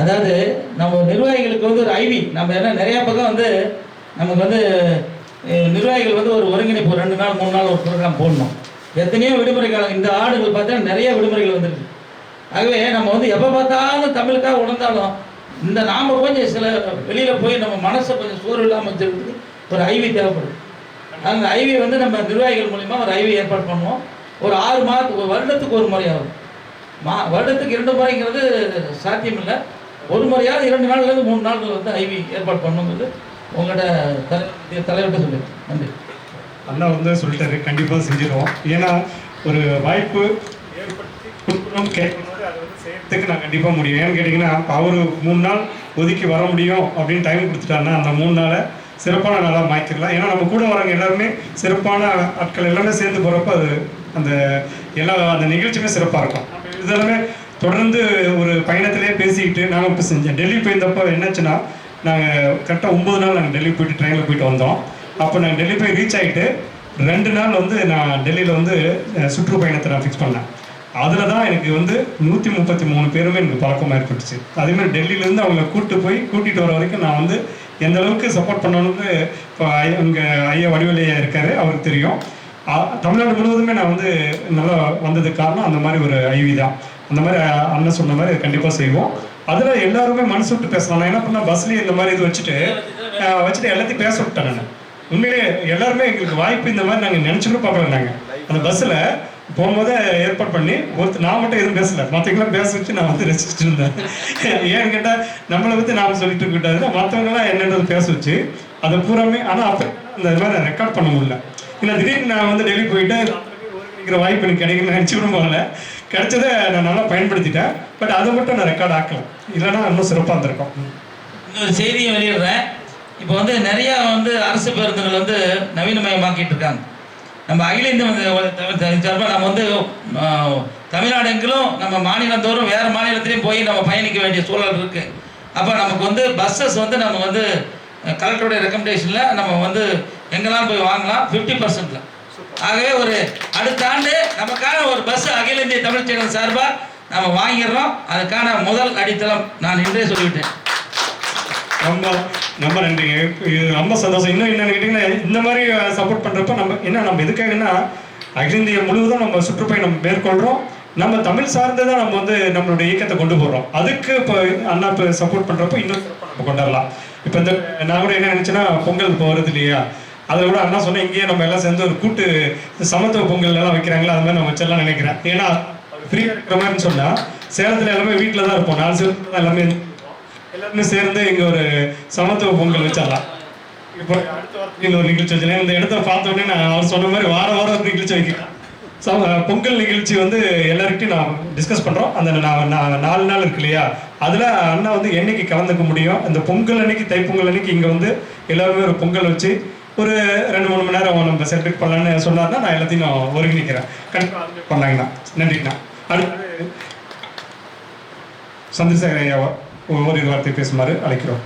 அதாவது நம்ம நிர்வாகிகளுக்கு வந்து ஒரு ஐவி நம்ம என்ன நிறைய பக்கம் வந்து நமக்கு வந்து நிர்வாகிகள் வந்து ஒரு ஒருங்கிணைப்பு ஒரு ரெண்டு நாள் மூணு நாள் ஒரு ப்ரோக்ராம் போடணும். எத்தனையோ விடுமுறை காலம் இந்த ஆடுகள் பார்த்தா நிறைய விடுமுறைகள் வந்துருக்கு. ஆகவே நம்ம வந்து எப்போ பார்த்தாலும் தமிழுக்காக உணர்ந்தாலும் இந்த நாம கொஞ்சம் சில வெளியில் போய் நம்ம மனசை கொஞ்சம் சோறு இல்லாமல் வச்சுக்கிறதுக்கு ஒரு ஐவி தேவைப்படும். அந்த ஐவி வந்து நம்ம நிர்வாகிகள் மூலிமா ஒரு ஐவி ஏற்பாடு பண்ணுவோம். ஒரு ஆறு மாதத்துக்கு ஒரு வருடத்துக்கு ஒரு முறை ஆகும் மா வருடத்துக்கு இரண்டு முறைங்கிறது சாத்தியமில்லை. ஒரு முறையாவது இரண்டு நாள்லேருந்து மூணு நாள்கள் வந்து ஐவி ஏற்பாடு பண்ணுங்கிறது உங்களோட தலை தலைவர்கிட்ட சொல்லு நன்றி. அண்ணா வந்து சொல்லிட்டாரு கண்டிப்பாக செஞ்சிருவோம். ஏன்னா ஒரு வாய்ப்பு ஏற்படுத்தி கொடுக்கணும் கேட்கணும் அதை வந்து செய்யறதுக்கு நான் கண்டிப்பாக முடியும். ஏன்னு கேட்டிங்கன்னா அவர் மூணு நாள் ஒதுக்கி வர முடியும் அப்படின்னு டைம் கொடுத்துட்டாருன்னா அந்த மூணு நாளை சிறப்பான நாளாக மாற்றிக்கலாம் ஏன்னா நம்ம கூட வரவங்க எல்லாருமே சிறப்பான ஆட்கள் எல்லாமே சேர்ந்து போகிறப்ப அது அந்த எல்லா அந்த நிகழ்ச்சியுமே சிறப்பாக இருக்கும். இதெல்லாமே தொடர்ந்து ஒரு பயணத்திலே பேசிக்கிட்டு நாங்கள் இப்போ செஞ்சேன். டெல்லி போயிருந்தப்போ என்னாச்சுன்னா நாங்கள் கரெக்டாக ஒம்பது நாள் நாங்கள் டெல்லி போயிட்டு ட்ரெயினில் போயிட்டு வந்தோம். அப்போ நாங்கள் டெல்லி போய் ரீச் ஆகிட்டு ரெண்டு நாள் வந்து நான் டெல்லியில் வந்து சுற்றுப்பயணத்தை நான் ஃபிக்ஸ் பண்ணேன். அதில் தான் எனக்கு வந்து நூற்றி முப்பத்தி மூணு பேருமே எனக்கு பழக்கமாக ஏற்பட்டுச்சு. அதேமாதிரி டெல்லியிலேருந்து அவங்கள கூப்பிட்டு போய் கூட்டிகிட்டு வர வரைக்கும் நான் வந்து எந்த அளவுக்கு சப்போர்ட் பண்ணணும்னு இப்போ அங்கே ஐயா வடிவலையா இருக்காரு அவருக்கு தெரியும். தமிழ்நாடு முழுவதுமே நான் வந்து நல்லா வந்ததுக்கு காரணம் அந்த மாதிரி ஒரு ஐவி தான். அந்த மாதிரி அண்ணன் சொன்ன மாதிரி கண்டிப்பாக செய்வோம். அதில் எல்லாருமே மனசு விட்டு பேசலாம். நான் என்ன பண்ணேன் பஸ்லேயே இந்த மாதிரி இது வச்சுட்டு வச்சுட்டு எல்லாத்தையும் பேச விட்டேன் நான். உண்மையிலே எல்லாருமே எங்களுக்கு வாய்ப்பு இந்த மாதிரி நாங்கள் நினச்சி கூட பார்க்கல நாங்கள் அந்த பஸ்ஸில் போகும்போதே ஏற்பாடு பண்ணி ஒருத்தர் நான் மட்டும் எதுவும் பேசல. மற்றவங்களாம் பேச வச்சு நான் வந்து ரசிச்சுட்டு இருந்தேன். ஏன்னு கேட்டால் நம்மளை பற்றி நாம் சொல்லிட்டு இருக்கிட்டாருன்னா மற்றவங்களாம் என்னென்னது பேச வச்சு அதை பூராமே ஆனால் அப்போ அந்த மாதிரி ரெக்கார்ட் பண்ண முடியல. இல்லை திடீர்னு நான் வந்து டெல்லி போயிட்டு இருக்கிற வாய்ப்பு எனக்கு கிடைக்கல நினச்சி கூட போகல. கிடைச்சதை நான் நல்லா பயன்படுத்திட்டேன். பட் அதை மட்டும் நான் ரெக்கார்ட் ஆக்கலாம் இல்லைன்னா இன்னும் சிறப்பாக இருந்திருக்கும். இன்னொரு செய்தியும் வெளியிடுறேன். இப்போ வந்து நிறையா வந்து அரசு பேருந்துகள் வந்து நவீனமயமாக்கிட்டு இருக்காங்க. நம்ம அகில இந்திய வந்து சார்பாக நம்ம வந்து தமிழ்நாடு எங்கிலும் நம்ம மாநிலந்தோறும் வேறு மாநிலத்திலையும் போய் நம்ம பயணிக்க வேண்டிய சூழல் இருக்குது அப்போ நமக்கு வந்து பஸ்ஸஸ் வந்து நம்ம வந்து கலெக்டருடைய ரெக்கமெண்டேஷனில் நம்ம வந்து எங்கெல்லாம் போய் வாங்கலாம்? ஃபிஃப்டி பர்சன்டில் ஆகவே ஒரு அடுத்த ஆண்டு நமக்கான ஒரு பஸ் அகில இந்திய தமிழ் சேனல் சார்பாக நம்ம வாங்கிடுறோம். அதுக்கான முதல் அடித்தளம் நான் இன்றே சொல்லிவிட்டேன். ரொம்ப ரொம்ப நன்றிங்க. இது ரொம்ப சந்தோஷம். இன்னும் என்னன்னு கேட்டிங்கன்னா இந்த மாதிரி சப்போர்ட் பண்ணுறப்ப நம்ம என்ன நம்ம எதுக்காகன்னா அகில இந்தியா முழுவதும் நம்ம சுற்றுப்பயணம் மேற்கொள்கிறோம் நம்ம தமிழ் சார்ந்து தான் நம்ம வந்து நம்மளுடைய இயக்கத்தை கொண்டு போகிறோம் அதுக்கு இப்போ அண்ணா இப்போ சப்போர்ட் பண்ணுறப்ப இன்னும் நம்ம கொண்டாடலாம். இப்போ இந்த நான் கூட என்ன நினச்சேன்னா பொங்கல் இப்போ வருது இல்லையா? அதை விட அண்ணா சொன்ன இங்கேயே நம்ம எல்லாம் சேர்ந்து ஒரு கூட்டு சமத்துவ பொங்கல் எல்லாம் வைக்கிறாங்களா? அது மாதிரி நம்ம வச்சிடலாம் நினைக்கிறேன். ஏன்னா ஃப்ரீயாக இருக்கிற மாதிரின்னு சொன்னால் சேலத்தில் எல்லாமே வீட்டில் தான் இருப்போம். நாலு சேலத்தில் தான் எல்லாமே எல்லாருமே சேர்ந்து இங்கே ஒரு சமத்துவ பொங்கல் வச்சிடலாம் இப்போ அடுத்த வாரத்துக்கு இந்த ஒரு நிகழ்ச்சி வச்சுருக்கேன் இந்த இடத்த பார்த்த உடனே நான் அவர் சொன்ன மாதிரி வார வாரம் ஒரு நிகழ்ச்சி வைக்கிறேன் சம பொங்கல் நிகழ்ச்சி வந்து எல்லாருக்கிட்டையும் நான் டிஸ்கஸ் பண்ணுறோம் அந்த நான் நான் நாலு நாள் இருக்கு இல்லையா? அதில் அண்ணா வந்து என்னைக்கு கலந்துக்க முடியும்? அந்த பொங்கல் அன்னைக்கு தைப்பொங்கல் அன்னைக்கு இங்கே வந்து எல்லாருமே ஒரு பொங்கல் வச்சு ஒரு ரெண்டு மூணு மணி நேரம் நம்ம செலிப்ரேட் பண்ணலான்னு சொன்னார்னா நான் எல்லாத்தையும் நான் ஒருங்கிணைக்கிறேன். கண்டிப்பாக பண்ணாங்கண்ணா நன்றிண்ணா அடுத்து சந்திரசேகர் ஐயாவை ஒவ்வொரு வார்த்தை பேசுமாறு அழைக்கிறோம்.